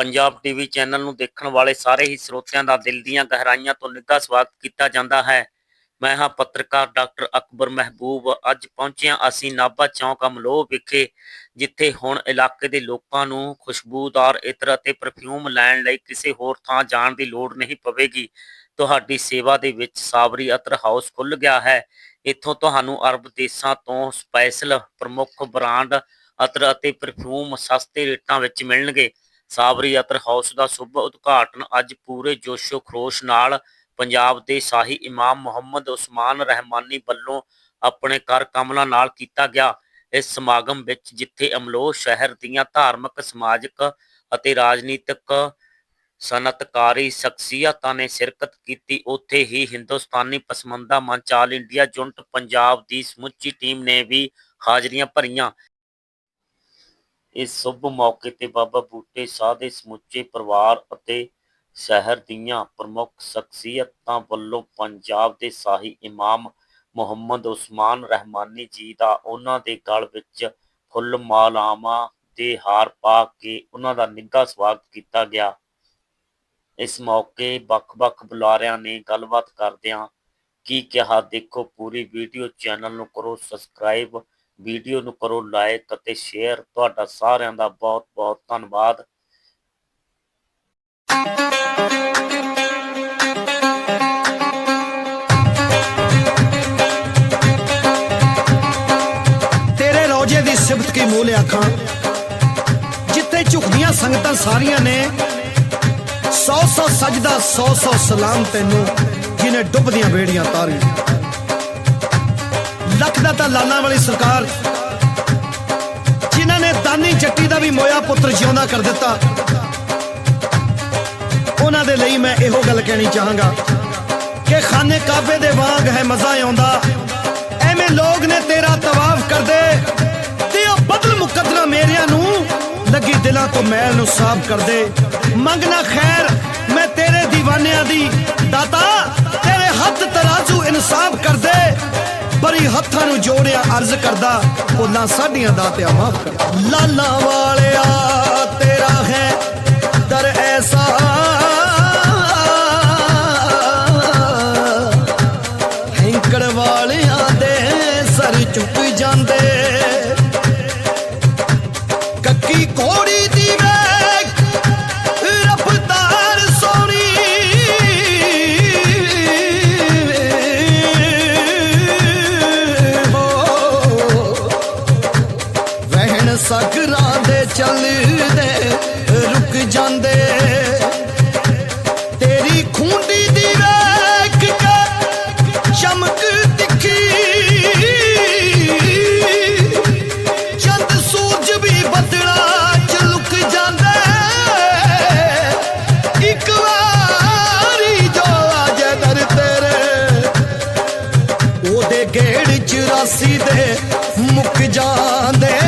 Punjab TV channel ਨੂੰ ਦੇਖਣ ਵਾਲੇ ਸਾਰੇ ਹੀ ਸਰੋਤਿਆਂ ਦਾ ਦਿਲ ਦੀਆਂ ਗਹਿਰਾਈਆਂ ਤੋਂ ਨਿੱਘਾ ਸਵਾਗਤ ਕੀਤਾ ਜਾਂਦਾ ਹੈ। ਮੈਂ ਹਾਂ ਪੱਤਰਕਾਰ ਡਾਕਟਰ ਅਕਬਰ ਮਹਿਬੂਬ। ਅੱਜ ਪਹੁੰਚਿਆ ਅਸੀਂ ਨਾਭਾ ਚੌਂਕ ਅਮਲੋਹ ਵਿਖੇ, ਜਿੱਥੇ ਹੁਣ ਇਲਾਕੇ ਦੇ ਲੋਕਾਂ ਨੂੰ ਖੁਸ਼ਬੂਦਾਰ ਇਤਰ ਅਤੇ ਪਰਫਿਊਮ ਲੈਣ ਲਈ ਕਿਸੇ ਹੋਰ ਥਾਂ ਜਾਣ ਦੀ ਲੋੜ ਨਹੀਂ ਪਵੇਗੀ। ਤੁਹਾਡੀ ਸੇਵਾ ਦੇ ਵਿੱਚ ਸਾਬਰੀ ਅਤਰ ਹਾਊਸ ਖੁੱਲ ਗਿਆ ਹੈ। ਇੱਥੋਂ ਤੁਹਾਨੂੰ ਅਰਬ ਦੇਸ਼ਾਂ ਤੋਂ ਸਪੈਸ਼ਲ ਪ੍ਰਮੁੱਖ ਬ੍ਰਾਂਡ ਅਤਰ ਅਤੇ ਪਰਫਿਊਮ ਸਸਤੇ ਰੇਟਾਂ ਵਿੱਚ ਮਿਲਣਗੇ। ਸਾਬਰੀ ਅਤਰ ਹਾਊਸ ਦਾ ਸ਼ੁਭ ਉਦਘਾਟਨ ਅੱਜ ਪੂਰੇ ਜੋਸ਼ੋ ਖਰੋਸ਼ ਨਾਲ ਪੰਜਾਬ ਦੇ ਸ਼ਾਹੀ ਇਮਾਮ ਮੁਹੰਮਦ ਉਸਮਾਨ ਰਹਿਮਾਨੀ ਵੱਲੋਂ ਆਪਣੇ ਕਰ ਕਮਲਾਂ ਨਾਲ ਕੀਤਾ ਗਿਆ। ਇਸ ਸਮਾਗਮ ਵਿੱਚ ਜਿੱਥੇ ਅਮਲੋਹ ਸ਼ਹਿਰ ਦੀਆਂ ਧਾਰਮਿਕ, ਸਮਾਜਿਕ ਅਤੇ ਰਾਜਨੀਤਿਕ ਸਨਅਤਕਾਰੀ ਸ਼ਖਸੀਅਤਾਂ ਨੇ ਸ਼ਿਰਕਤ ਕੀਤੀ, ਉੱਥੇ ਹੀ ਹਿੰਦੁਸਤਾਨੀ ਪਸਮੰਦਾ ਮੰਚ ਆਲ ਇੰਡੀਆ ਜੁਨਟ ਪੰਜਾਬ ਦੀ ਸਮੁੱਚੀ ਟੀਮ ਨੇ ਵੀ ਹਾਜ਼ਰੀਆਂ ਭਰੀਆਂ। ਇਸ ਸ਼ੁਭ ਮੌਕੇ ਤੇ ਬਾਬਾ ਬੂਟੇ ਸ਼ਾਹ ਦੇ ਸਮੁੱਚੇ ਪਰਿਵਾਰ ਅਤੇ ਸ਼ਹਿਰ ਦੀਆਂ ਪ੍ਰਮੁੱਖ ਸ਼ਖਸੀਅਤਾਂ ਵੱਲੋਂ ਪੰਜਾਬ ਦੇ ਸ਼ਾਹੀ ਇਮਾਮ ਮੁਹੰਮਦ ਉਸਮਾਨ ਰਹਿਮਾਨੀ ਜੀ ਦਾ ਉਹਨਾਂ ਦੇ ਗਲ ਵਿੱਚ ਫੁੱਲ ਮਾਲਾਵਾਂ ਦੇ ਹਾਰ ਪਾ ਕੇ ਉਹਨਾਂ ਦਾ ਨਿੱਘਾ ਸਵਾਗਤ ਕੀਤਾ ਗਿਆ। ਇਸ ਮੌਕੇ ਵੱਖ-ਵੱਖ ਬੁਲਾਰਿਆਂ ਨੇ ਗੱਲਬਾਤ ਕਰਦਿਆਂ ਕੀ ਕਿਹਾ, ਦੇਖੋ, ਪੂਰੀ ਵੀਡੀਓ ਚੈਨਲ ਨੂੰ ਕਰੋ ਸਬਸਕ੍ਰਾਈਬ ਵੀਡੀਓ ਨੂੰ ਕਰੋ ਲਾਈਕ ਅਤੇ ਸ਼ੇਅਰ। ਤੁਹਾਡਾ ਸਾਰਿਆਂ ਦਾ ਬਹੁਤ-ਬਹੁਤ ਧੰਨਵਾਦ। ਤੇਰੇ ਰੋਜੇ ਦੀ ਸਿਫਤ ਕੀ ਮੂਲ ਆਖਾਂ ਜਿੱਥੇ ਝੁਕਦੀਆਂ ਸੰਗਤਾਂ ਸਾਰੀਆਂ ਨੇ, ਸੌ ਸੌ ਸਜਦਾ, ਸੌ ਸੌ ਸਲਾਮ ਤੈਨੂੰ, ਜਿਨੇ ਡੁੱਬਦੀਆਂ ਬੇੜੀਆਂ ਤਾਰੀਆਂ। ਲੱਖ ਦਾ ਤਾਂ ਲਾਲਾਂ ਵਾਲੀ ਸਰਕਾਰ। ਜਿਨ੍ਹਾਂ ਨੇ ਦਾਨੀ ਜੱਟੀ ਦਾ ਵੀ ਮੋਇਆ ਪੁੱਤਰ ਜਿਉਂਦਾ ਕਰ ਦਿੱਤਾ। ਉਹਨਾਂ ਦੇ ਲਈ ਮੈਂ ਇਹੋ ਗੱਲ ਕਹਿਣੀ ਚਾਹਾਂਗਾ ਕਿ ਖਾਨੇ ਕਾਬੇ ਦੇ ਵਾਂਗ ਹੈ ਮਜ਼ਾ ਆਉਂਦਾ। ਐਵੇਂ ਲੋਕ ਨੇ ਤੇਰਾ ਤਵਾਫ ਕਰਦੇ ਤੇ ਉਹ ਬਦਲ ਮੁਕੱਦਰਾ ਮੇਰਿਆਂ ਨੂੰ ਲੱਗੀ ਦਿਲਾਂ ਤੋਂ ਮੈਲ ਨੂੰ ਸਾਫ਼ ਕਰਦੇ। ਮੰਗਣਾ ਖੈਰ, ਮੈਂ ਤੇਰੇ دیਵਾਨਿਆਂ ਦੀ ਦਾਤਾ, ਤੇਰੇ ਹੱਥ ਤਰਾਜ਼ੂ ਇਨਸਾਫ ਕਰਦੇ। ਬਰੀ ਹੱਥਾਂ ਨੂੰ ਜੋੜਿਆ ਅਰਜ਼ ਕਰਦਾ ਉਹਨਾਂ ਸਾਡੀਆਂ ਦਾਤਿਆ ਮਾਫ ਕਰ। ਲਾਲਾ ਵਾਲਿਆ, ਤੇਰਾ ਹੈ ਦਰ ਐਸਾ। ਹੈਂਕੜ ਵਾਲਿਆਂ ਦੇ ਸਰ ਝੁਕ ਜਾਂਦੇ। ਗੇੜ 84 ਦੇ ਮੁੱਕ ਜਾਂਦੇ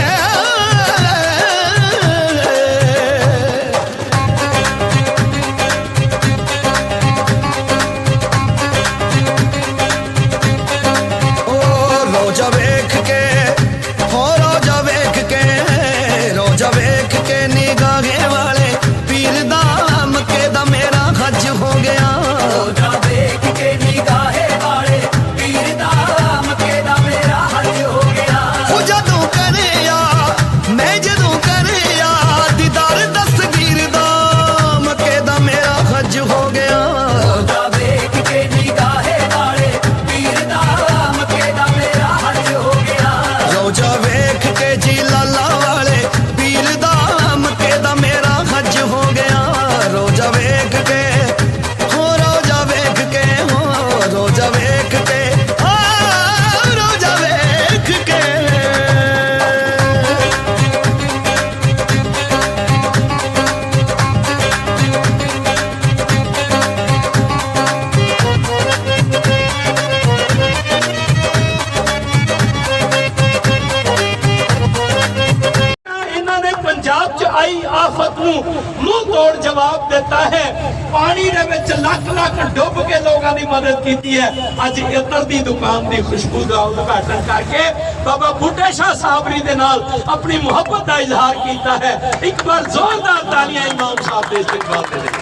ਕੀਤੀ ਹੈ ਅੱਜ ਇਤਰ ਦੀ ਦੁਕਾਨ ਦੀ ਖੁਸ਼ਬੂ ਦਾ ਉਦਘਾਟਨ ਕਰਕੇ ਬਾਬਾ ਬੁੱਢੇ ਸ਼ਾਹ ਸਾਬਰੀ ਦੇ ਨਾਲ ਆਪਣੀ ਮੁਹੱਬਤ ਦਾ ਇਜ਼ਹਾਰ ਕੀਤਾ ਹੈ ਇੱਕ ਵਾਰ ਜ਼ੋਰਦਾਰ ਤਾਲੀਆਂ ਇਮਾਮ ਸਾਹਿਬ ਦੇ ਇਸਤਕਬਾਲ ਦੇ ਲਈ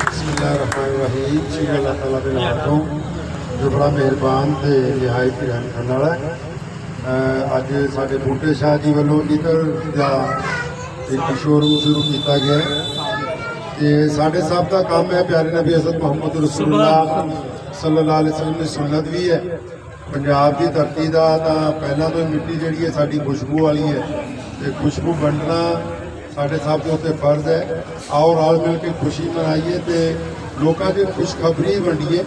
ਬਿਸਮਿਲ੍ਲਾਹਿਰਰਹਿਮਾਨਿਰਰਹੀਮ ਜੀ ਅੱਲਾਹ ਤਾਲਾ ਦੇ ਨਾਮ ਤੋਂ ਜੋ ਬੜਾ ਮਿਹਰਬਾਨ ਤੇ ਨਿਹਾਇਤ ਰਹਿਮ ਕਰਨ ਵਾਲਾ ਹੈ ਅਹ ਅੱਜ ਸਾਡੇ ਬੂਟੇ ਸ਼ਾਹ ਜੀ ਵੱਲੋਂ ਇਧਰ ਦਾ ਇੱਕ ਸ਼ੋਰੂਮ ਸ਼ੁਰੂ ਕੀਤਾ ਗਿਆ ਹੈ ਤੇ ਸਾਡੇ ਸਭ ਦਾ ਕੰਮ ਹੈ ਪਿਆਰੇ ਨਬੀ ਹਜ਼ਰਤ ਮੁਹੰਮਦ ਰਸੂਲੁল্লাਹ ਸੱਲੱਲਾਹੁ ਅਲੈਹਿ ਵਸੱਲਮ ਦੀ ਸੁਨਨਤ ਵੀ ਹੈ। ਪੰਜਾਬ ਦੀ ਧਰਤੀ ਦਾ ਤਾਂ ਪਹਿਲਾਂ ਤੋਂ ਹੀ ਮਿੱਟੀ ਜਿਹੜੀ ਹੈ ਸਾਡੀ ਖੁਸ਼ਬੂ ਵਾਲੀ ਹੈ ਤੇ ਖੁਸ਼ਬੂ ਵੰਡਣਾ ਸਾਡੇ ਸਭ ਦੇ ਉੱਤੇ ਫਰਜ਼ ਹੈ। ਆਓ ਰਲ ਮਿਲ ਕੇ ਖੁਸ਼ੀ ਮਨਾਈਏ ਤੇ ਲੋਕਾਂ ਦੀ ਖੁਸ਼ਖਬਰੀ ਵੰਡੀਏ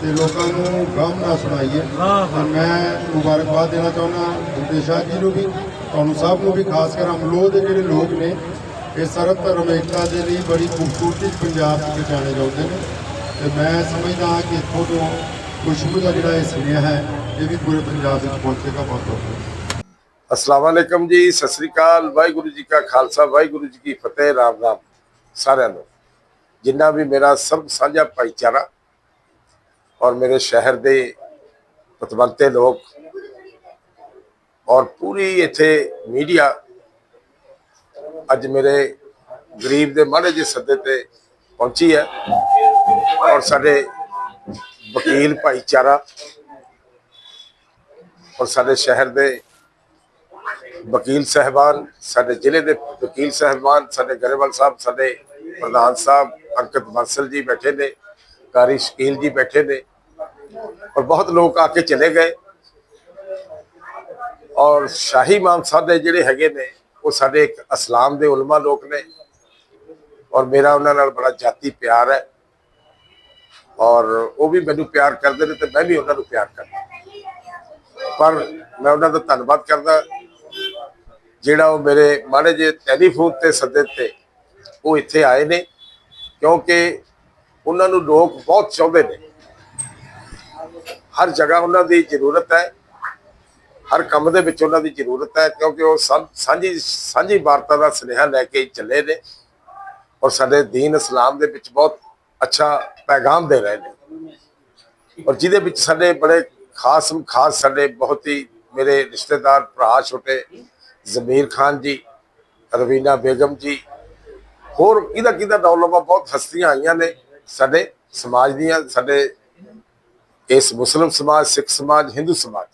ਤੇ ਲੋਕਾਂ ਨੂੰ ਗਮ ਨਾ ਸੁਣਾਈਏ। ਤਾਂ ਮੈਂ ਮੁਬਾਰਕਬਾਦ ਦੇਣਾ ਚਾਹੁੰਦਾ ਸ਼ਾਹ ਜੀ ਨੂੰ ਵੀ ਤੁਹਾਨੂੰ ਸਭ ਨੂੰ ਵੀ ਖਾਸ ਕਰ ਅਮਲੋ ਦੇ ਜਿਹੜੇ ਲੋਕ ਨੇ ਇਹ ਸਰਬ ਧਰਮ ਏਕਤਾ ਦੇ ਲਈ ਬੜੀ ਖੂਬਸੂਰਤੀ ਪੰਜਾਬ 'ਚ ਪਛਾਣੇ ਜਾਂਦੇ ਨੇ। ਤੇ ਮੈਂ ਸਮਝਦਾ ਹਾਂ ਕਿ ਇੱਥੋਂ ਤੋਂ ਖੁਸ਼ਬੂ ਦਾ ਜਿਹੜਾ ਇਹ ਸੁਨੇਹਾ ਹੈ, ਇਹ ਵੀ ਪੂਰੇ ਪੰਜਾਬ ਵਿੱਚ ਪਹੁੰਚੇਗਾ ਬਹੁਤ ਬਹੁਤ ਅਸਲਾਮ ਵਾਲੇਕਮ ਜੀ, ਸਤਿ ਸ੍ਰੀ ਅਕਾਲ। ਵਾਹਿਗੁਰੂ ਜੀ ਕਾ ਖਾਲਸਾ, ਵਾਹਿਗੁਰੂ ਜੀ ਕੀ ਫਤਿਹ, ਰਾਮ ਰਾਮ ਸਾਰਿਆਂ ਨੂੰ। ਜਿੰਨਾ ਵੀ ਮੇਰਾ ਸਭ ਸਾਂਝਾ ਭਾਈਚਾਰਾ ਔਰ ਮੇਰੇ ਸ਼ਹਿਰ ਦੇ ਪਤਵੰਤੇ ਲੋਕ ਔਰ ਪੂਰੀ ਇੱਥੇ ਮੀਡੀਆ ਅੱਜ ਮੇਰੇ ਗਰੀਬ ਦੇ ਮਾੜੇ ਜਿਹੇ ਸੱਦੇ ਤੇ ਪਹੁੰਚੀ ਹੈ ਔਰ ਸਾਡੇ ਵਕੀਲ ਭਾਈਚਾਰਾ ਔਰ ਸਾਡੇ ਸ਼ਹਿਰ ਦੇ ਵਕੀਲ ਸਹਿਬਾਨ, ਸਾਡੇ ਜ਼ਿਲ੍ਹੇ ਦੇ ਵਕੀਲ ਸਹਿਬਾਨ, ਸਾਡੇ ਗਰੇਵਾਲ ਸਾਹਿਬ, ਸਾਡੇ ਪ੍ਰਧਾਨ ਸਾਹਿਬ, ਅੰਕਿਤ ਬੰਸਲ ਜੀ ਬੈਠੇ ਨੇ, ਕਾਰੀ ਸ਼ਕੀਲ ਜੀ ਬੈਠੇ ਨੇ ਔਰ ਬਹੁਤ ਲੋਕ ਆ ਕੇ ਚਲੇ ਗਏ ਔਰ ਸ਼ਾਹੀ ਇਮਾਮ ਸਾਹਿਬ ਦੇ ਜਿਹੜੇ ਹੈਗੇ ਨੇ ਉਹ ਸਾਡੇ ਇੱਕ ਇਸਲਾਮ ਦੇ ਉਲਮਾ ਲੋਕ ਨੇ। ਔਰ ਮੇਰਾ ਉਹਨਾਂ ਨਾਲ ਬੜਾ ਜਾਤੀ ਪਿਆਰ ਹੈ। ਔਰ ਉਹ ਵੀ ਮੈਨੂੰ ਪਿਆਰ ਕਰਦੇ ਨੇ ਤੇ ਮੈਂ ਵੀ ਉਹਨਾਂ ਨੂੰ ਪਿਆਰ ਕਰਦਾ। ਪਰ ਮੈਂ ਉਹਨਾਂ ਦਾ ਧੰਨਵਾਦ ਕਰਦਾ। ਜਿਹੜਾ ਉਹ ਮੇਰੇ ਮਾੜੇ ਜੇ ਟੈਲੀਫੋਨ ਤੇ ਸੱਦੇ ਤੇ ਉਹ ਇੱਥੇ ਆਏ ਨੇ। ਕਿਉਂਕਿ ਉਹਨਾਂ ਨੂੰ ਲੋਕ ਬਹੁਤ ਚਾਹੁੰਦੇ ਨੇ। ਹਰ ਜਗ੍ਹਾ ਉਹਨਾਂ ਦੀ ਜ਼ਰੂਰਤ ਹੈ। ਹਰ ਕੰਮ ਦੇ ਵਿੱਚ ਉਹਨਾਂ ਦੀ ਜ਼ਰੂਰਤ ਹੈ, ਕਿਉਂਕਿ ਉਹ ਸਭ ਸਾਂਝੀ ਸਾਂਝੀ ਵਾਰਤਾ ਦਾ ਸੁਨੇਹਾ ਲੈ ਕੇ ਚੱਲੇ ਨੇ ਔਰ ਸਾਡੇ ਦੀਨ ਇਸਲਾਮ ਦੇ ਵਿੱਚ ਬਹੁਤ ਅੱਛਾ ਪੈਗਾਮ ਦੇ ਰਹੇ ਨੇ। ਔਰ ਜਿਹਦੇ ਵਿੱਚ ਸਾਡੇ ਬੜੇ ਖਾਸ ਖਾਸ ਸਾਡੇ ਬਹੁਤ ਹੀ ਮੇਰੇ ਰਿਸ਼ਤੇਦਾਰ ਭਰਾ ਛੋਟੇ ਜ਼ਮੀਰ ਖਾਨ ਜੀ, ਰਵੀਨਾ ਬੇਗਮ ਜੀ, ਹੋਰ ਕਿਹਦਾ ਕਿਹਦਾ ਦੌਲਮਾ ਬਹੁਤ ਹਸਤੀਆਂ ਆਈਆਂ ਨੇ ਸਾਡੇ ਸਮਾਜ ਦੀਆਂ, ਸਾਡੇ ਇਸ ਮੁਸਲਮ ਸਮਾਜ, ਸਿੱਖ ਸਮਾਜ, ਹਿੰਦੂ ਸਮਾਜ।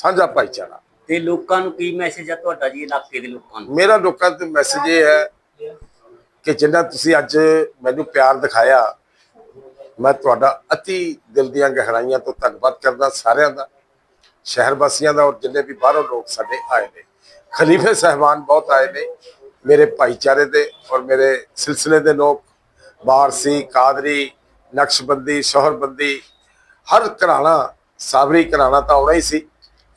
ਸਾਂਝਾ ਭਾਈਚਾਰਾ। ਤੇ ਲੋਕਾਂ ਨੂੰ ਕੀ ਮੈਸੇਜ ਆ ਤੁਹਾਡਾ ਜੀ ਇਲਾਕੇ ਦੇ ਲੋਕਾਂ ਨੂੰ? ਮੇਰਾ ਲੋਕਾਂ ਤੇ ਮੈਸੇਜ ਇਹ ਹੈ ਕਿ ਜਿੰਨਾ ਤੁਸੀਂ ਅੱਜ ਮੈਨੂੰ ਪਿਆਰ ਦਿਖਾਇਆ ਮੈਂ ਤੁਹਾਡਾ ਅਤੀ ਦਿਲ ਦੀਆਂ ਗਹਿਰਾਈਆਂ ਤੋਂ ਧੰਨਵਾਦ ਕਰਦਾ ਸਾਰਿਆਂ ਦਾ ਸ਼ਹਿਰ ਵਾਸੀਆਂ ਦਾ ਔਰ ਜਿੰਨੇ ਵੀ ਬਾਹਰੋਂ ਲੋਕ ਸਾਡੇ ਆਏ ਨੇ। ਖਲੀਫੇ ਸਹਿਬਾਨ ਬਹੁਤ ਆਏ ਨੇ ਮੇਰੇ ਭਾਈਚਾਰੇ ਦੇ ਔਰ ਮੇਰੇ ਸਿਲਸਿਲੇ ਦੇ ਲੋਕ ਬਾਰਸੀ ਕਾਦਰੀ ਨਕਸ਼ਬੰਦੀ ਸ਼ੋਹਰਬੰਦੀ ਹਰ ਘਰਾਣਾ ਸਾਬਰੀ ਘਰਾਣਾ ਤਾਂ ਆਉਣਾ ਹੀ ਸੀ।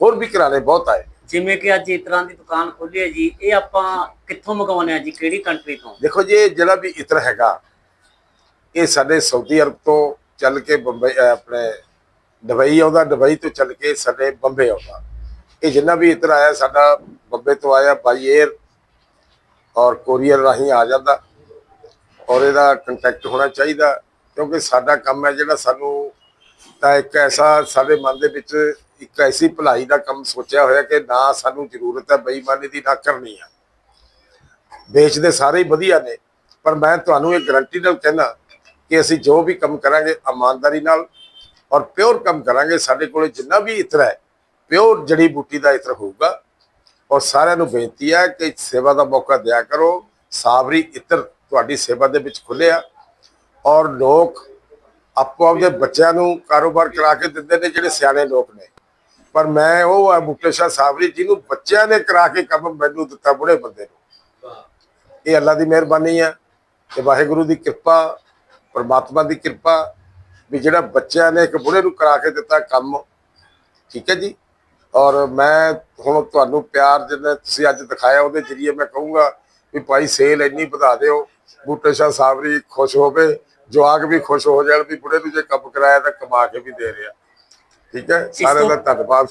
ਹੋਰ ਵੀ ਘਰਾਣੇ ਬਹੁਤ ਆਏ। ਜਿਵੇਂ ਕਿ ਅੱਜ ਇਸ ਤਰ੍ਹਾਂ ਦੀ ਦੁਕਾਨ ਖੋਲੀ ਹੈ ਜੀ ਇਹ ਆਪਾਂ ਕਿੱਥੋਂ ਮੰਗਵਾਉਂਦੇ ਆ ਜੀ ਕਿਹੜੀ ਕੰਟਰੀ ਤੋਂ? ਦੇਖੋ ਜੀ ਇਹ ਜਿਹੜਾ ਵੀ ਇਤਰ ਹੈਗਾ ਇਹ ਸਾਡੇ ਸਾਊਦੀ ਅਰਬ ਤੋਂ ਚੱਲ ਕੇ ਬੰਬਈ ਆਪਣੇ ਦੁਬਈ ਆਉਂਦਾ ਦੁਬਈ ਤੋਂ ਚੱਲ ਕੇ ਸਾਡੇ ਬੰਬੇ ਆਉਂਦਾ। ਇਹ ਜਿੰਨਾ ਵੀ ਇਤਰ ਆਇਆ ਸਾਡਾ ਬੰਬੇ ਤੋਂ ਆਇਆ ਬਾਈ 에ਅਰ ਔਰ ਕੋਰੀਅਰ ਰਾਹੀਂ ਆ ਜਾਂਦਾ ਔਰ ਇਹਦਾ ਕੰਟੈਕਟ ਹੋਣਾ ਚਾਹੀਦਾ ਕਿਉਂਕਿ ਸਾਡਾ ਕੰਮ ਹੈ ਜਿਹੜਾ ਸਾਨੂੰ ਤਾਂ ਇੱਕ ਐਸਾ ਸਾਡੇ ਮਨ ਦੇ ਵਿੱਚ ਇੱਕ ਐਸੀ ਭਲਾਈ ਦਾ ਕੰਮ ਸੋਚਿਆ ਹੋਇਆ ਕਿ ਨਾ ਸਾਨੂੰ ਜ਼ਰੂਰਤ ਹੈ, ਬੇਈਮਾਨੀ ਦੀ ਨਾ ਕਰਨੀ ਆ। ਵੇਚਦੇ ਸਾਰੇ ਹੀ ਵਧੀਆ ਨੇ, ਪਰ ਮੈਂ ਤੁਹਾਨੂੰ ਇਹ ਗਰੰਟੀ ਨਾਲ ਕਹਿੰਦਾ ਕਿ ਅਸੀਂ ਜੋ ਵੀ ਕੰਮ ਕਰਾਂਗੇ, ਇਮਾਨਦਾਰੀ ਨਾਲ ਔਰ ਪਿਓਰ ਕੰਮ ਕਰਾਂਗੇ, ਸਾਡੇ ਕੋਲੇ ਜਿੰਨਾ ਵੀ ਇਤਰ ਹੈ ਪਿਓਰ ਜੜੀ ਬੂਟੀ ਦਾ ਇਤਰ ਹੋਊਗਾ। ਔਰ ਸਾਰਿਆਂ ਨੂੰ ਬੇਨਤੀ ਹੈ ਕਿ ਸੇਵਾ ਦਾ ਮੌਕਾ ਦਿਆ ਕਰੋ, ਸਾਬਰੀ ਇਤਰ ਤੁਹਾਡੀ ਸੇਵਾ ਦੇ ਵਿੱਚ ਖੁੱਲਿਆ ਔਰ ਲੋਕ ਆਪੋ ਆਪਦੇ ਬੱਚਿਆਂ ਨੂੰ ਕਾਰੋਬਾਰ ਕਰਾ ਕੇ ਦਿੰਦੇ ਨੇ, ਜਿਹੜੇ ਸਿਆਣੇ ਲੋਕ ਨੇ। ਪਰ ਮੈਂ ਉਹ ਆ ਸ਼ਾਹ ਸਾਬਰੀ ਜਿਹਨੂੰ ਬੱਚਿਆਂ ਨੇ ਕਰਾ ਕੇ ਕੰਮ ਮੈਨੂੰ ਦਿੱਤਾ ਬੁੜੇ ਬੰਦੇ ਨੂੰ। ਇਹ ਅੱਲਾ ਦੀ ਮਿਹਰਬਾਨੀ ਹੈ ਤੇ ਵਾਹਿਗੁਰੂ ਦੀ ਕਿਰਪਾ ਪਰਮਾਤਮਾ ਦੀ ਕਿਰਪਾ ਵੀ ਜਿਹੜਾ ਬੱਚਿਆਂ ਨੇ ਇੱਕ ਬੁੜੇ ਨੂੰ ਕਰਾ ਕੇ ਦਿੱਤਾ ਕੰਮ ਠੀਕ ਹੈ ਜੀ? ਔਰ ਮੈਂ ਹੁਣ ਤੁਹਾਨੂੰ ਪਿਆਰ ਜਿੰਨਾ ਤੁਸੀਂ ਅੱਜ ਦਿਖਾਇਆ ਉਹਦੇ ਜਰੀਏ ਮੈਂ ਕਹੂੰਗਾ ਵੀ ਭਾਈ ਸੇਲ ਇੰਨੀ ਵਧਾ ਦਿਓ ਬੂਟੇ ਸ਼ਾਹ ਸਾਬਰੀ ਖੁਸ਼ ਹੋਵੇ ਜਵਾਕ ਵੀ ਖੁਸ਼ ਹੋ ਜਾਣ ਵੀ ਬੁੜੇ ਨੂੰ ਜੇ ਕੰਮ ਕਰਾਇਆ ਤਾਂ ਕਮਾ ਕੇ ਵੀ ਦੇ ਰਿਹਾ। ਠੀਕ ਹੈ? ਸਾਰਿਆਂ ਦਾ ਧੰਨਵਾਦ।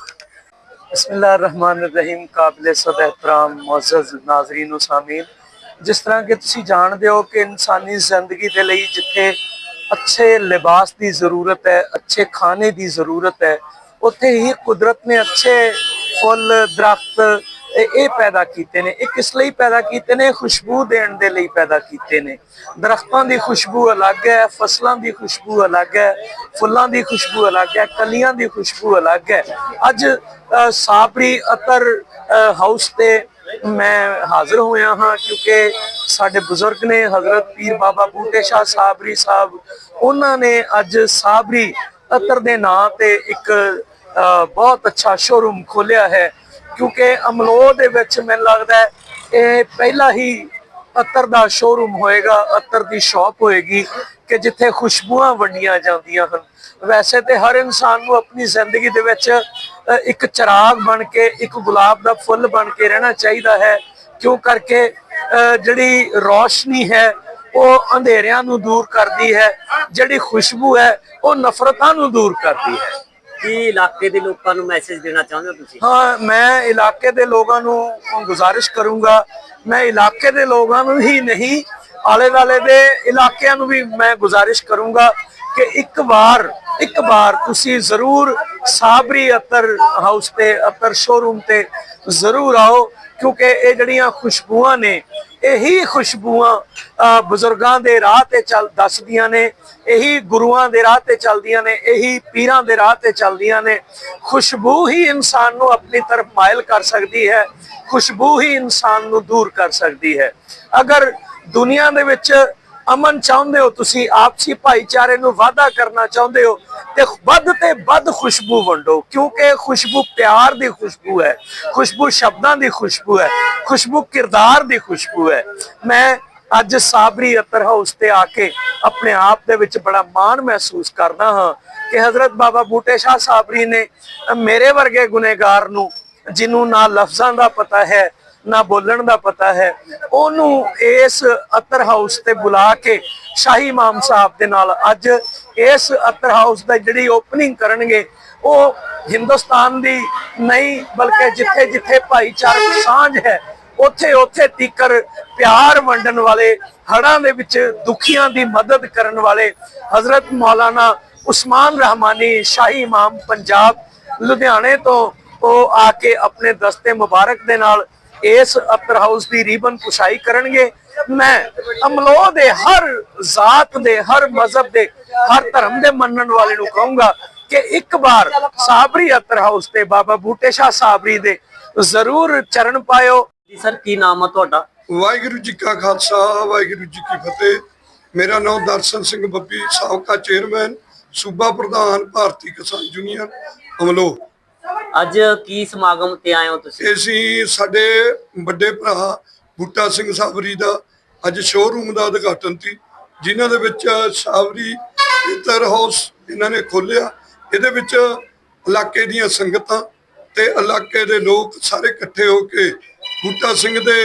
ਬismillah ਰਹਿਮਾਨ ਰਹੀਮ ਕਾਬਲੇ ਸਦ ਇਤਰਾਮ ਮੁਅਜ਼ਜ਼ ਨਾਜ਼ਰੀਨ ਉਸਾਮੀਨ ਜਿਸ ਤਰ੍ਹਾਂ ਕਿ ਤੁਸੀਂ ਜਾਣਦੇ ਹੋ ਕਿ ਇਨਸਾਨੀ ਜ਼ਿੰਦਗੀ ਦੇ ਲਈ ਜਿੱਥੇ ਅੱਛੇ ਲਿਬਾਸ ਦੀ ਜ਼ਰੂਰਤ ਹੈ ਅੱਛੇ ਖਾਣੇ ਦੀ ਜ਼ਰੂਰਤ ਹੈ ਉੱਥੇ ਹੀ ਕੁਦਰਤ ਨੇ ਅੱਛੇ ਫੁੱਲ ਦਰਖਤ ਇਹ ਪੈਦਾ ਕੀਤੇ ਨੇ ਇਹ ਕਿਸ ਲਈ ਪੈਦਾ ਕੀਤੇ ਨੇ ਖੁਸ਼ਬੂ ਦੇਣ ਦੇ ਲਈ ਪੈਦਾ ਕੀਤੇ ਨੇ। ਦਰਖਤਾਂ ਦੀ ਖੁਸ਼ਬੂ ਅਲੱਗ ਹੈ ਫਸਲਾਂ ਦੀ ਖੁਸ਼ਬੂ ਅਲੱਗ ਹੈ ਫੁੱਲਾਂ ਦੀ ਖੁਸ਼ਬੂ ਅਲੱਗ ਹੈ ਕਲੀਆਂ ਦੀ ਖੁਸ਼ਬੂ ਅਲੱਗ ਹੈ। ਅੱਜ ਅ, ਸਾਬਰੀ ਅਤਰ ਹਾਊਸ ਤੇ ਮੈਂ ਹਾਜ਼ਰ ਹੋਇਆ ਹਾਂ ਕਿਉਂਕਿ ਸਾਡੇ ਬਜ਼ੁਰਗ ਨੇ ਹਜ਼ਰਤ ਪੀਰ ਬਾਬਾ ਬੂਟੇ ਸ਼ਾਹ ਸਾਬਰੀ ਸਾਹਿਬ ਉਹਨਾਂ ਨੇ ਅੱਜ ਸਾਬਰੀ ਅਤਰ ਦੇ ਨਾਂ ਤੇ ਇੱਕ ਬਹੁਤ ਅੱਛਾ ਸ਼ੋਰੂਮ ਖੋਲਿਆ ਹੈ। ਕਿਉਂਕਿ ਅਮਲੋਹ ਦੇ ਵਿੱਚ ਮੈਨੂੰ ਲੱਗਦਾ ਇਹ ਪਹਿਲਾ ਹੀ ਅਤਰ ਦਾ ਸ਼ੋਰੂਮ ਹੋਏਗਾ ਅਤਰ ਦੀ ਸ਼ਾਪ ਹੋਏਗੀ ਕਿ ਜਿੱਥੇ ਖੁਸ਼ਬੂਆਂ ਵੰਡੀਆਂ ਜਾਂਦੀਆਂ ਹਨ। ਵੈਸੇ ਤੇ ਹਰ ਇਨਸਾਨ ਨੂੰ ਆਪਣੀ ਜ਼ਿੰਦਗੀ ਦੇ ਵਿੱਚ ਇੱਕ ਚਿਰਾਗ ਬਣ ਕੇ ਇੱਕ ਗੁਲਾਬ ਦਾ ਫੁੱਲ ਬਣ ਕੇ ਰਹਿਣਾ ਚਾਹੀਦਾ ਹੈ। ਕਿਉਂ ਕਰਕੇ ਅ, ਜਿਹੜੀ ਰੋਸ਼ਨੀ ਹੈ ਉਹ ਅੰਧੇਰਿਆਂ ਨੂੰ ਦੂਰ ਕਰਦੀ ਹੈ ਜਿਹੜੀ ਖੁਸ਼ਬੂ ਹੈ ਉਹ ਨਫ਼ਰਤਾਂ ਨੂੰ ਦੂਰ ਕਰਦੀ ਹੈ। ਕੀ ਇਲਾਕੇ ਦੇ ਲੋਕਾਂ ਨੂੰ ਮੈਸੇਜ ਦੇਣਾ ਚਾਹੁੰਦੇ ਹੋ ਤੁਸੀਂ? ਹਾਂ, ਮੈਂ ਇਲਾਕੇ ਦੇ ਲੋਕਾਂ ਨੂੰ ਗੁਜ਼ਾਰਿਸ਼ ਕਰੂੰਗਾ। ਮੈਂ ਇਲਾਕੇ ਦੇ ਲੋਕਾਂ ਨੂੰ ਹੀ ਨਹੀਂ ਆਲੇ ਦੁਆਲੇ ਦੇ ਇਲਾਕਿਆਂ ਨੂੰ ਵੀ ਮੈਂ ਗੁਜ਼ਾਰਿਸ਼ ਕਰੂੰਗਾ ਕਿ ਇੱਕ ਵਾਰ ਇੱਕ ਵਾਰ ਤੁਸੀਂ ਜ਼ਰੂਰ ਸਾਬਰੀ ਅਤਰ ਹਾਊਸ ਤੇ, ਅਤਰ ਸ਼ੋਰੂਮ ਤੇ ਜ਼ਰੂਰ ਆਓ, ਕਿਉਂਕਿ ਇਹ ਜਿਹੜੀਆਂ ਖੁਸ਼ਬੂਆਂ ਨੇ ਇਹੀ ਖੁਸ਼ਬੂਆਂ ਬਜ਼ੁਰਗਾਂ ਦੇ ਰਾਹ ਤੇ ਚੱਲ, ਦੱਸਦੀਆਂ ਨੇ, ਇਹੀ ਗੁਰੂਆਂ ਦੇ ਰਾਹ ਤੇ ਚੱਲਦੀਆਂ ਨੇ, ਇਹੀ ਪੀਰਾਂ ਦੇ ਰਾਹ ਤੇ ਚੱਲਦੀਆਂ ਨੇ। ਖੁਸ਼ਬੂ ਹੀ ਇਨਸਾਨ ਨੂੰ ਆਪਣੀ ਤਰਫ ਮਾਇਲ ਕਰ ਸਕਦੀ ਹੈ, ਖੁਸ਼ਬੂ ਹੀ ਇਨਸਾਨ ਨੂੰ ਦੂਰ ਕਰ ਸਕਦੀ ਹੈ। ਅਗਰ ਦੁਨੀਆ ਦੇ ਵਿੱਚ ਅਮਨ ਚਾਹੁੰਦੇ ਹੋ, ਤੁਸੀਂ ਆਪਸੀ ਭਾਈਚਾਰੇ ਨੂੰ ਵਾਅਦਾ ਕਰਨਾ ਚਾਹੁੰਦੇ ਹੋ ਤੇ ਵੱਧ ਤੇ ਵੱਧ ਖੁਸ਼ਬੂ ਵੰਡੋ, ਕਿਉਂਕਿ ਖੁਸ਼ਬੂ ਪਿਆਰ ਦੀ ਖੁਸ਼ਬੂ ਹੈ, ਖੁਸ਼ਬੂ ਸ਼ਬਦਾਂ ਦੀ ਖੁਸ਼ਬੂ ਹੈ, ਖੁਸ਼ਬੂ ਕਿਰਦਾਰ ਦੀ ਖੁਸ਼ਬੂ ਹੈ। ਮੈਂ ਅੱਜ ਸਾਬਰੀ ਅਤਰ ਹਾਊਸ ਤੇ ਆ ਕੇ ਆਪਣੇ ਆਪ ਦੇ ਵਿੱਚ ਬੜਾ ਮਾਣ ਮਹਿਸੂਸ ਕਰਦਾ ਹਾਂ ਕਿ ਹਜ਼ਰਤ ਬਾਬਾ ਬੂਟੇ ਸ਼ਾਹ ਸਾਬਰੀ ਨੇ ਮੇਰੇ ਵਰਗੇ ਗੁਨੇਗਾਰ ਨੂੰ ਜਿਹਨੂੰ ਨਾ ਲਫ਼ਜ਼ਾਂ ਦਾ ਪਤਾ ਹੈ ਨਾ ਬੋਲਣ ਦਾ ਪਤਾ ਹੈ। ਉਹਨੂੰ ਇਸ ਅਤਰ ਹਾਊਸ ਤੇ ਬੁਲਾ ਕੇ ਸ਼ਾਹੀ ਇਮਾਮ ਸਾਹਿਬ ਦੇ ਨਾਲ ਅੱਜ ਇਸ ਅਤਰ ਹਾਊਸ ਦਾ ਜਿਹੜੀ ਓਪਨਿੰਗ ਕਰਨਗੇ, ਉਹ ਹਿੰਦੁਸਤਾਨ ਦੀ ਨਹੀਂ, ਬਲਕਿ ਜਿੱਥੇ ਜਿੱਥੇ ਭਾਈਚਾਰਕ ਸਾਂਝ ਹੈ, ਉੱਥੇ ਉੱਥੇ ਤੀਕਰ ਪਿਆਰ ਵੰਡਣ ਵਾਲੇ ਹੜਾਂ ਦੇ ਵਿੱਚ ਦੁਖੀਆਂ ਦੀ ਮਦਦ ਕਰਨ ਵਾਲੇ ਹਜ਼ਰਤ ਮੌਲਾਨਾ ਉਸਮਾਨ ਰਹਿਮਾਨੀ ਸ਼ਾਹੀ ਇਮਾਮ ਪੰਜਾਬ ਲੁਧਿਆਣੇ ਤੋਂ, ਉਹ ਆ ਕੇ ਆਪਣੇ ਦਸਤੇ ਮੁਬਾਰਕ ਦੇ ਨਾਲ ਇਸ ਅਪਰ ਹਾਊਸ ਦੀ ਰੀਬਨ ਪੁਸ਼ਾਈ ਕਰਨਗੇ। ਮੈਂ ਅਮਲੋ ਦੇ ਹਰ ਜ਼ਾਤ ਦੇ ਹਰ ਮਜ਼ਹਬ ਦੇ ਹਰ ਧਰਮ ਦੇ ਮੰਨਣ ਵਾਲੇ ਨੂੰ ਕਹੂੰਗਾ ਕਿ ਇੱਕ ਵਾਰ ਸਾਬਰੀ ਅਤਰ ਹਾਊਸ ਤੇ ਬਾਬਾ ਬੂਟੇ ਸ਼ਾਹ ਸਾਬਰੀ ਦੇ ਜ਼ਰੂਰ ਚਰਨ ਪਾਇਓ। ਜੀ ਸਰ ਕੀ ਨਾਮ ਆ ਤੁਹਾਡਾ? ਵਾਹਿਗੁਰੂ ਜੀ ਕਾ ਖਾਲਸਾ ਵਾਹਿਗੁਰੂ ਜੀ ਕੀ ਫਤਿਹ। ਮੇਰਾ ਨਾਮ ਦਰਸ਼ਨ ਸਿੰਘ ਬੱਬੀ ਸਾਬਕਾ ਚੇਅਰਮੈਨ ਸੂਬਾ ਪ੍ਰਧਾਨ ਭਾਰਤੀ ਕਿਸਾਨ ਯੂਨੀਅਨ ਅਮਲੋ ਅੱਜ ਕੀ ਸਮਾਗਮ ਤੇ ਆਏ ਹੋ ਤੁਸੀਂ? ਅਸੀਂ ਸਾਡੇ ਵੱਡੇ ਭਰਾ ਬੂਟਾ ਸਿੰਘ ਸਾਬਰੀ ਦਾ ਅੱਜ ਸ਼ੋਰੂਮ ਦਾ ਉਦਘਾਟਨ ਸੀ, ਜਿਨ੍ਹਾਂ ਦੇ ਵਿੱਚ ਸਾਬਰੀ ਇਤਰ ਹਾਊਸ ਇਹਨਾਂ ਨੇ ਖੋਲਿਆ ਇਹਦੇ ਵਿੱਚ ਇਲਾਕੇ ਦੀਆਂ ਸੰਗਤਾਂ ਤੇ ਇਲਾਕੇ ਦੇ ਲੋਕ ਸਾਰੇ ਇਕੱਠੇ ਹੋ ਕੇ ਬੂਟਾ ਸਿੰਘ ਦੇ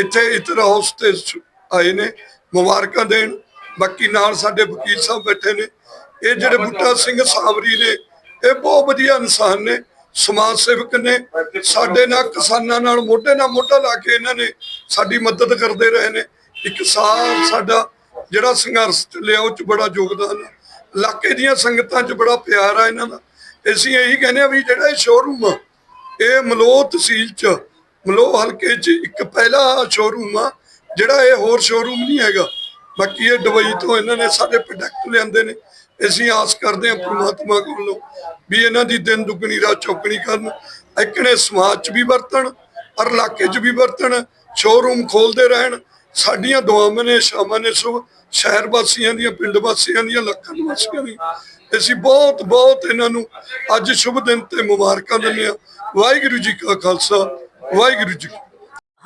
ਇੱਥੇ ਇਤਰ ਹਾਊਸ ਤੇ ਆਏ ਨੇ, ਮੁਬਾਰਕਾਂ ਦੇਣ। ਬਾਕੀ ਨਾਲ ਸਾਡੇ ਵਕੀਲ ਸਾਹਿਬ ਬੈਠੇ ਨੇ। ਇਹ ਜਿਹੜੇ ਬੂਟਾ ਸਿੰਘ ਸਾਬਰੀ ਨੇ, ਇਹ ਬਹੁਤ ਵਧੀਆ ਇਨਸਾਨ ਨੇ। ਸਮਾਜ ਸੇਵਕ ਨੇ, ਸਾਡੇ ਨਾਲ ਕਿਸਾਨਾਂ ਨਾਲ, ਮੋਢੇ ਨਾਲ ਮੋਢਾ ਲਾ ਕੇ ਇਹਨਾਂ ਨੇ ਸਾਡੀ ਮਦਦ ਕਰਦੇ ਰਹੇ ਨੇ। ਇੱਕ ਸਾਲ ਸਾਡਾ ਜਿਹੜਾ ਸੰਘਰਸ਼ ਚੱਲਿਆ ਉਹ ਚ ਬੜਾ ਯੋਗਦਾਨ ਹੈ ਇਲਾਕੇ ਦੀਆਂ ਸੰਗਤਾਂ ਚ ਬੜਾ ਪਿਆਰ ਆ ਇਹਨਾਂ ਦਾ। ਅਸੀਂ ਇਹੀ ਕਹਿੰਦੇ ਆ ਵੀ ਜਿਹੜਾ ਇਹ ਸ਼ੋਰੂਮ ਆ, ਇਹ ਮਲੋਹ ਤਹਿਸੀਲ ਚ, ਮਲੋਹ ਹਲਕੇ ਚ ਇੱਕ ਪਹਿਲਾ ਸ਼ੋਰੂਮ ਆ, ਜਿਹੜਾ ਇਹ ਹੋਰ ਸ਼ੋਰੂਮ ਨਹੀਂ ਹੈਗਾ। ਬਾਕੀ ਇਹ ਦੁਬਈ ਤੋਂ ਇਹਨਾਂ ਨੇ ਸਾਡੇ ਪ੍ਰੋਡਕਟ ਲਿਆਂਦੇ ਨੇ। ਅਸੀਂ ਆਸ ਕਰਦੇ ਹਾਂ ਪ੍ਰਮਾਤਮਾ ਕੋਲੋਂ ਵੀ ਇਹਨਾਂ ਦੀ ਦਿਨ ਦੁੱਗਣੀ ਰਾਤ ਚੌਗਣੀ ਕਰਨ। ਇਕਣੇ ਸਮਾਜ ਚ ਵੀ ਵਰਤਣ ਔਰ ਇਲਾਕੇ ਚ ਵੀ ਵਰਤਣ ਸ਼ੋਰੂਮ ਖੋਲਦੇ ਰਹਿਣ। ਸਾਡੀਆਂ ਦੁਆਵਾਂ ਨੇ ਸ਼ਾਮਾਂ ਨੇ ਸੁਭ ਸ਼ਹਿਰ ਵਾਸੀਆਂ ਦੀਆਂ ਪਿੰਡ ਵਾਸੀਆਂ ਦੀਆਂ ਲੱਖਾਂ ਵਾਸੀਆਂ ਦੀਆਂ। ਅਸੀਂ ਬਹੁਤ ਬਹੁਤ ਇਹਨਾਂ ਨੂੰ ਅੱਜ ਸ਼ੁਭ ਦਿਨ ਤੇ ਮੁਬਾਰਕਾਂ ਦਿੰਦੇ ਹਾਂ। ਵਾਹਿਗੁਰੂ ਜੀ ਕਾ ਖਾਲਸਾ ਵਾਹਿਗੁਰੂ ਜੀ।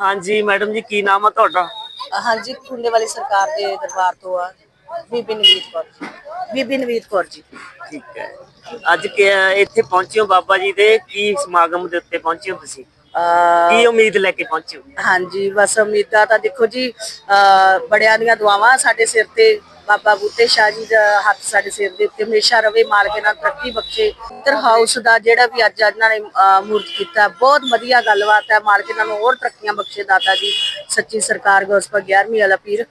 ਹਾਂਜੀ ਮੈਡਮ ਜੀ ਕੀ ਨਾਮ ਆ ਤੁਹਾਡਾ? ਹਾਂਜੀ ਕੁੰਡੇ ਵਾਲੀ ਸਰਕਾਰ ਦੇ ਦਰਬਾਰ ਤੋਂ ਆ। ਬੀਬੀ ਨਵੀਤ ਕੌਰ ਜੀ। ਬੀਬੀ ਨਵੀਤ ਕੌਰ ਜੀ। ਠੀਕ ਹੈ। ਅੱਜ ਕਿ ਇੱਥੇ ਪਹੁੰਚੇ ਹੋ ਬਾਬਾ ਜੀ ਦੇ? ਕੀ ਸਮਾਗਮ ਦੇ ਉੱਤੇ ਪਹੁੰਚੇ ਹੋ ਤੁਸੀਂ? ਕੀ ਉਮੀਦ ਲੈ ਕੇ ਪਹੁੰਚੇ ਹੋ? ਹਾਂਜੀ ਬਸ ਉਮੀਦਾਂ ਤਾਂ ਦੇਖੋ ਜੀ ਬੜਿਆਂ ਦੀਆਂ ਦੁਆਵਾਂ ਸਾਡੇ ਸਿਰ ਤੇ ਬਾਬਾ ਬੂਟੇ ਸ਼ਾਹ ਜੀ ਦਾ ਹੱਥ ਸਾਡੇ ਸਿਰ ਦੇ ਉੱਤੇ ਹਮੇਸ਼ਾ ਰਵੇ ਮਾਲਕ ਨਾਲ ਤਰੱਕੀ ਬਖਸ਼ੇ। ਤਰ ਹਾਊਸ ਦਾ ਜਿਹੜਾ ਵੀ ਅੱਜ ਇਹਨਾਂ ਨੇ ਮੂਰਤ ਕੀਤਾ ਬਹੁਤ ਵਧੀਆ ਗੱਲਬਾਤ ਹੈ। ਮਾਲਕ ਇਹਨਾਂ ਨੂੰ ਹੋਰ ਤਰੱਕੀਆਂ ਬਖਸ਼ੇ ਦਾਤਾ ਜੀ ਸੱਚੀ ਸਰਕਾਰ ਗੋਸਪਾ 11ਵੀਂ ਵਾਲਾ ਪੀਰ।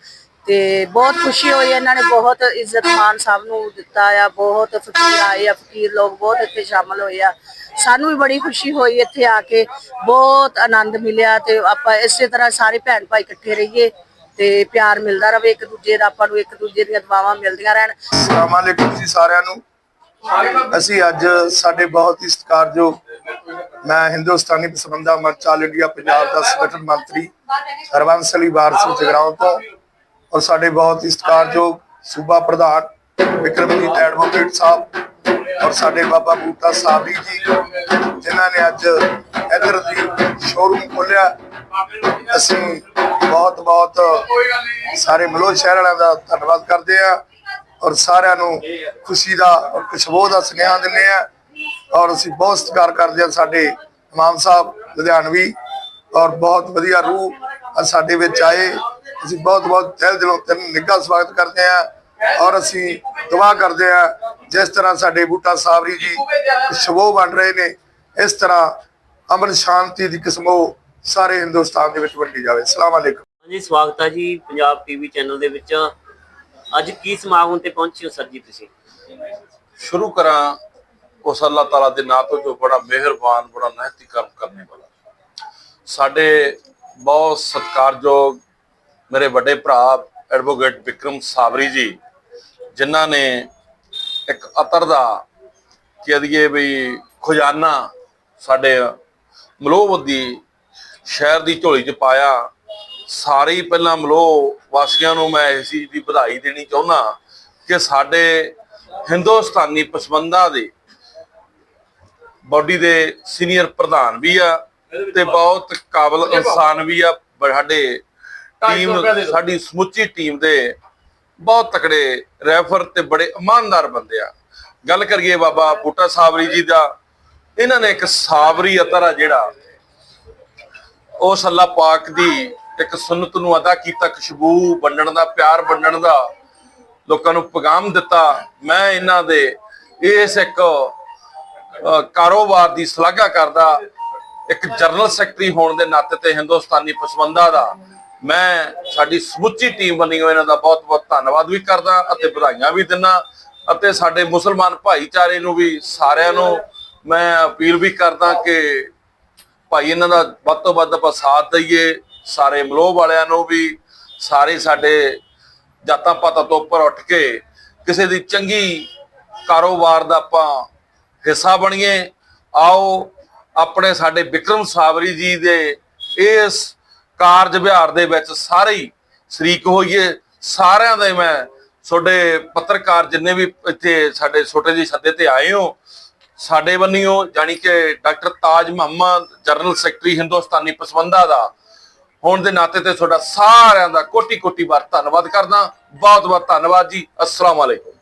ਤੇ ਬਹੁਤ ਖੁਸ਼ੀ ਹੋਈ ਇਹਨਾਂ ਨੇ, ਬਹੁਤ ਇੱਜ਼ਤ ਮਾਨ ਸਾਹਿਬ ਨੂੰ ਦਿੱਤਾ ਆ, ਬਹੁਤ ਫਕੀਰ ਆਏ ਆ, ਫਕੀਰ ਲੋਕ ਬਹੁਤ ਇੱਥੇ ਸ਼ਾਮਲ ਹੋਏ ਆ। ਸਾਨੂੰ ਵੀ ਬੜੀ ਖੁਸ਼ੀ ਹੋਈ ਇੱਥੇ ਆ ਕੇ, ਬਹੁਤ ਆਨੰਦ ਮਿਲਿਆ ਤੇ ਆਪਾਂ ਇਸੇ ਤਰ੍ਹਾਂ ਸਾਰੇ ਭੈਣ ਭਾਈ ਇਕੱਠੇ ਰਹੀਏ ਤੇ ਪਿਆਰ ਮਿਲਦਾ ਰਵੇ, ਇੱਕ ਦੂਜੇ ਦਾ ਆਪਾਂ ਨੂੰ ਇੱਕ ਦੂਜੇ ਦੀਆਂ ਦੁਆਵਾਂ ਮਿਲਦੀਆਂ ਰਹਿਣ। ਅਸਲਾਮ ਅਲੈਕੁਮ ਜੀ ਸਾਰਿਆਂ ਨੂੰ। ਅਸੀਂ ਅੱਜ ਸਾਡੇ ਬਹੁਤ ਹੀ ਸਤਿਕਾਰਯੋਗ, ਮੈਂ ਹਿੰਦੁਸਤਾਨੀ ਪਸੰਦਾ ਮੰਚ ਇੰਡੀਆ ਪੰਜਾਬ ਦਾ ਸੰਗਠਨ ਮੰਤਰੀ ਹਰਬੰਸ ਅਲੀ ਵਾਰਸ ਜਗਰਾਉਂ ਤੋਂ ਔਰ ਸਾਡੇ ਬਹੁਤ ਹੀ ਸਤਿਕਾਰਯੋਗ ਸੂਬਾ ਪ੍ਰਧਾਨ ਵਿਕਰਮਜੀਤ ਐਡਵੋਕੇਟ ਸਾਹਿਬ ਔਰ ਸਾਡੇ ਬਾਬਾ ਬੂਟਾ ਸਾਹਿਬ ਜੀ, ਜਿਨ੍ਹਾਂ ਨੇ ਅੱਜ ਇੱਧਰ ਦੀ ਸ਼ੋਰੂਮ ਖੋਲਿਆ ਅਸੀਂ ਬਹੁਤ ਬਹੁਤ ਸਾਰੇ ਮਲੋਹ ਸ਼ਹਿਰ ਵਾਲਿਆਂ ਦਾ ਧੰਨਵਾਦ ਕਰਦੇ ਆ ਔਰ ਸਾਰਿਆਂ ਨੂੰ ਖੁਸ਼ੀ ਦਾ ਔਰ ਖੁਸ਼ਬੂ ਦਾ ਸੁਨੇਹਾ ਦਿੰਦੇ ਆ ਔਰ ਅਸੀਂ ਬਹੁਤ ਸਤਿਕਾਰ ਕਰਦੇ ਆ ਸਾਡੇ ਇਮਾਮ ਸਾਹਿਬ ਲੁਧਿਆਣਵੀ ਔਰ ਬਹੁਤ ਵਧੀਆ ਰੂਹ ਅੱਜ ਸਾਡੇ ਵਿੱਚ ਆਏ। ਅਸੀਂ ਬਹੁਤ ਬਹੁਤ ਤਹਿ ਦਿਲੋਂ ਤੈਨੂੰ ਨਿੱਘਾ ਸਵਾਗਤ ਕਰਦੇ ਆ ਔਰ ਅਸੀਂ ਦੁਆ ਕਰਦੇ ਆ ਜਿਸ ਤਰ੍ਹਾਂ ਸਾਡੇ ਬੂਟਾ ਸਾਬਰੀ ਜੀ ਖੁਸ਼ਬੂ ਬਣ ਰਹੇ ਨੇ ਇਸ ਤਰ੍ਹਾਂ ਅਮਨ ਸ਼ਾਂਤੀ ਦੀ ਕਿਸਮੋ ਸਾਰੇ ਹਿੰਦੁਸਤਾਨ ਦੇ ਵਿੱਚ ਵੰਡੀ ਜਾਵੇ। ਸਲਾਮ ਅਲੈਕੁਮ। ਹਾਂਜੀ ਸਵਾਗਤ ਹੈ ਜੀ ਪੰਜਾਬ ਟੀਵੀ ਚੈਨਲ ਦੇ ਵਿੱਚ। ਅੱਜ ਕੀ ਸਮਾਗਮ ਤੇ ਪਹੁੰਚੇ ਹੋ ਸਰ ਜੀ ਤੁਸੀਂ? ਸ਼ੁਰੂ ਕਰਾਂ ਉਸ ਅੱਲਾਹ ਤਾਲਾ ਦੇ ਨਾਂ ਤੋਂ ਜੋ ਬੜਾ ਮਿਹਰਬਾਨ ਬੜਾ ਨਿਹਤੀ ਕਰਮ ਕਰਨੇ ਵਾਲਾ। ਸਾਡੇ ਬਹੁਤ ਸਤਿਕਾਰਯੋਗ ਮੇਰੇ ਵੱਡੇ ਭਰਾ ਐਡਵੋਕੇਟ ਵਿਕਰਮ ਸਾਵਰੀ ਜੀ, ਜਿਨ੍ਹਾਂ ਨੇ ਇੱਕ ਅਤਰ ਦਾ ਕਹਿ ਵੀ ਖਜ਼ਾਨਾ ਸਾਡੇ ਮਲੋਹਵਦੀ ਸ਼ਹਿਰ ਦੀ ਝੋਲੀ 'ਚ ਪਾਇਆ। ਸਾਰੇ ਹੀ ਪਹਿਲਾਂ ਮਲੋਹ ਵਾਸੀਆਂ ਨੂੰ ਮੈਂ ਇਸ ਚੀਜ਼ ਦੀ ਵਧਾਈ ਦੇਣੀ ਚਾਹੁੰਦਾ ਕਿ ਸਾਡੇ ਹਿੰਦੁਸਤਾਨੀ ਪਸਮੰਦਾ ਦੇ ਬਾਡੀ ਦੇ ਸੀਨੀਅਰ ਪ੍ਰਧਾਨ ਵੀ ਆ ਤੇ ਬਹੁਤ ਕਾਬਲ ਇਨਸਾਨ ਵੀ ਆ, ਸਾਡੇ ਟੀਮ ਸਾਡੀ ਸਮੁੱਚੀ ਟੀਮ ਦੇ ਬਹੁਤ ਤਕੜੇ ਰੈਫਰ ਤੇ ਬੜੇ ਇਮਾਨਦਾਰ ਬੰਦੇ ਆ। ਗੱਲ ਕਰੀਏ ਬਾਬਾ ਬੂਟਾ ਸਾਬਰੀ ਜੀ ਦਾ ਇਹਨਾਂ ਨੇ ਇੱਕ ਸਾਬਰੀ ਅਤਰ ਆ ਜਿਹੜਾ ਉਸ ਅੱਲਾ ਪਾਕ ਦੀ ਇੱਕ ਸੁਨਨਤ ਨੂੰ ਅਦਾ ਕੀਤਾ ਖੁਸ਼ਬੂ ਵੰਡਣ ਦਾ ਪਿਆਰ ਵੰਡਣ ਦਾ ਲੋਕਾਂ ਨੂੰ ਪੈਗਾਮ ਦਿੱਤਾ। ਮੈਂ ਇਹਨਾਂ ਦੇ ਇਸ ਇੱਕ ਕਾਰੋਬਾਰ ਦੀ ਸ਼ਲਾਘਾ ਕਰਦਾ ਇੱਕ ਜਨਰਲ ਸੈਕਟਰੀ ਹੋਣ ਦੇ ਨਾਤੇ ਤੇ ਹਿੰਦੁਸਤਾਨੀ ਪਸਮੰਦਾ ਦਾ ਮੈਂ ਸਾਡੀ ਸਮੁੱਚੀ ਟੀਮ ਬਣੀ ਹੋਈ ਇਹਨਾਂ ਦਾ ਬਹੁਤ-ਬਹੁਤ ਧੰਨਵਾਦ ਵੀ ਕਰਦਾ ਅਤੇ ਵਧਾਈਆਂ ਵੀ ਦਿੰਦਾ ਅਤੇ ਸਾਡੇ ਮੁਸਲਮਾਨ ਭਾਈਚਾਰੇ ਨੂੰ ਵੀ ਸਾਰਿਆਂ ਨੂੰ ਮੈਂ ਅਪੀਲ ਵੀ ਕਰਦਾ ਕਿ ਭਾਈ ਇਹਨਾਂ ਦਾ ਵੱਧ ਤੋਂ ਵੱਧ ਆਪਾਂ ਸਾਥ ਦਈਏ, ਸਾਰੇ ਮਲੋਹ ਵਾਲਿਆਂ ਨੂੰ ਵੀ, ਸਾਰੇ ਸਾਡੇ ਜਾਤਾਂ ਪਾਤਾਂ ਤੋਂ ਉੱਪਰ ਉੱਠ ਕੇ ਕਿਸੇ ਦੀ ਚੰਗੀ ਕਾਰੋਬਾਰ ਦਾ ਆਪਾਂ ਹਿੱਸਾ ਬਣੀਏ। ਆਓ, ਆਪਣੇ ਸਾਡੇ ਵਿਕਰਮ ਸਾਵਰੀ ਜੀ ਦੇ ਇਸ ਕਾਰਜ ਵਿਹਾਰ ਦੇ ਵਿੱਚ ਸਾਰੇ ਹੀ ਸ਼ਰੀਕ ਹੋਈਏ। ਸਾਰਿਆਂ ਦੇ ਮੈਂ ਤੁਹਾਡੇ ਪੱਤਰਕਾਰ ਜਿੰਨੇ ਵੀ ਇੱਥੇ ਸਾਡੇ ਛੋਟੇ ਜਿਹੇ ਸੱਦੇ ਤੇ ਆਏ ਹੋ, ਸਾਡੇ ਬੰਨਿਓ ਜਾਨੀ ਕਿ doctor Taj Muhammad, general secretary Hindustani Pasmanda ਦਾ ਹੋਣ ਦੇ ਨਾਤੇ ਤੇ ਤੁਹਾਡਾ ਸਾਰਿਆਂ ਦਾ ਕੋਟੀ ਕੋਟੀ ਵਾਰ ਧੰਨਵਾਦ ਕਰਦਾ। ਬਹੁਤ ਬਹੁਤ ਧੰਨਵਾਦ ਜੀ। ਅਸਲਾਮ ਵਾਲੇਕੁਮ